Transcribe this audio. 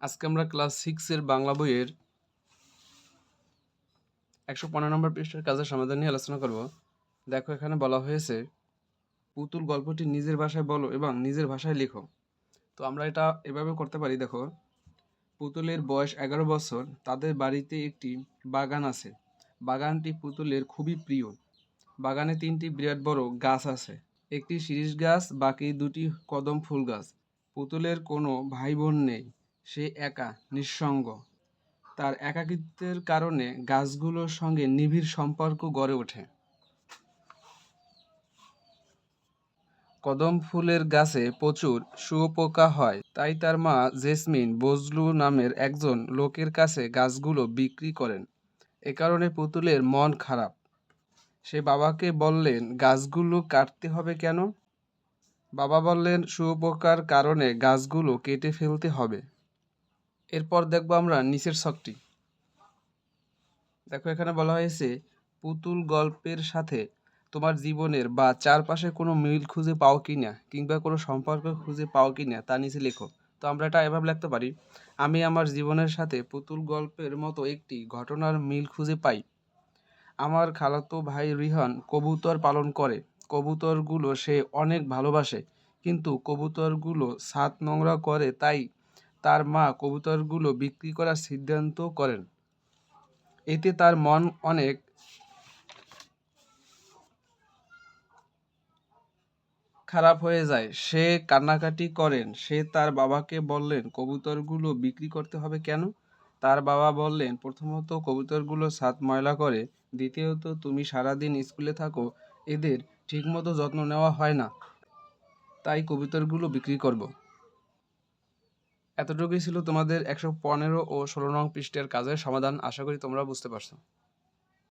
আজকে আমরা ক্লাস সিক্সের বাংলা বইয়ের একশো পনেরো নম্বর পৃষ্ঠার কাজের সমাধান নিয়ে আলোচনা করব। দেখো এখানে বলা হয়েছে, পুতুল গল্পটি নিজের ভাষায় বলো এবং নিজের ভাষায় লেখো। তো আমরা এটা এভাবে করতে পারি, দেখো। পুতুলের বয়স এগারো বছর, তাদের বাড়িতে একটি বাগান আছে। বাগানটি পুতুলের খুবই প্রিয়। বাগানে তিনটি বিরাট বড় গাছ আছে। একটি শিরীষ গাছ, বাকি দুটি কদম ফুল গাছ। পুতুলের কোনো ভাই বোন নেই। সে একা, নিঃসঙ্গ। তার একাকিত্বের কারণে গাছগুলোর সঙ্গে নিবিড় সম্পর্ক গড়ে ওঠে। কদম ফুলের গাছে প্রচুর শুয়োপোকা হয়, তাই তার মা জেসমিন বজলু নামের একজন লোকের কাছে গাছগুলো বিক্রি করেন। এ কারণে পুতুলের মন খারাপ। সে বাবাকে বললেন, গাছগুলো কাটতে হবে কেন? বাবা বললেন, শুয়োপোকার কারণে গাছগুলো কেটে ফেলতে হবে। এরপর দেখব আমরা নিচের ছকটি। দেখো এখানে বলা হয়েছে, পুতুল গল্পের সাথে তোমার জীবনের বা চারপাশে কোনো মিল খুঁজে পাও কি না কিংবা কোনো সম্পর্ক খুঁজে পাও কি না তা নিচে লেখো। তো আমরা এটা এভাবে লিখতে পারি, আমি আমার জীবনের সাথে পুতুল গল্পের মতো একটি ঘটনার মিল খুঁজে পাই। আমার খালাতো ভাই রিহান কবুতর পালন করে। কবুতরগুলো সে অনেক ভালোবাসে, কিন্তু কবুতরগুলো ছাদ নোংরা করে, তাই তার মা কবুতরগুলো বিক্রি করার সিদ্ধান্ত করেন। এতে তার মন অনেক খারাপ হয়ে যায়। সে কান্নাকাটি করেন। সে তার বাবাকে বললেন, কবুতরগুলো বিক্রি করতে হবে কেন? তার বাবা বললেন, প্রথমত কবুতরগুলো ছাদ ময়লা করে। দ্বিতীয়ত, তুমি সারাদিন স্কুলে থাকো। এদের ঠিকমতো যত্ন নেওয়া হয় না। তাই কবুতরগুলো বিক্রি করব। এতটুকুই ছিল তোমাদের একশো পনেরো ও ষোলো নং পৃষ্ঠের কাজের সমাধান। আশা করি তোমরা বুঝতে পারছ।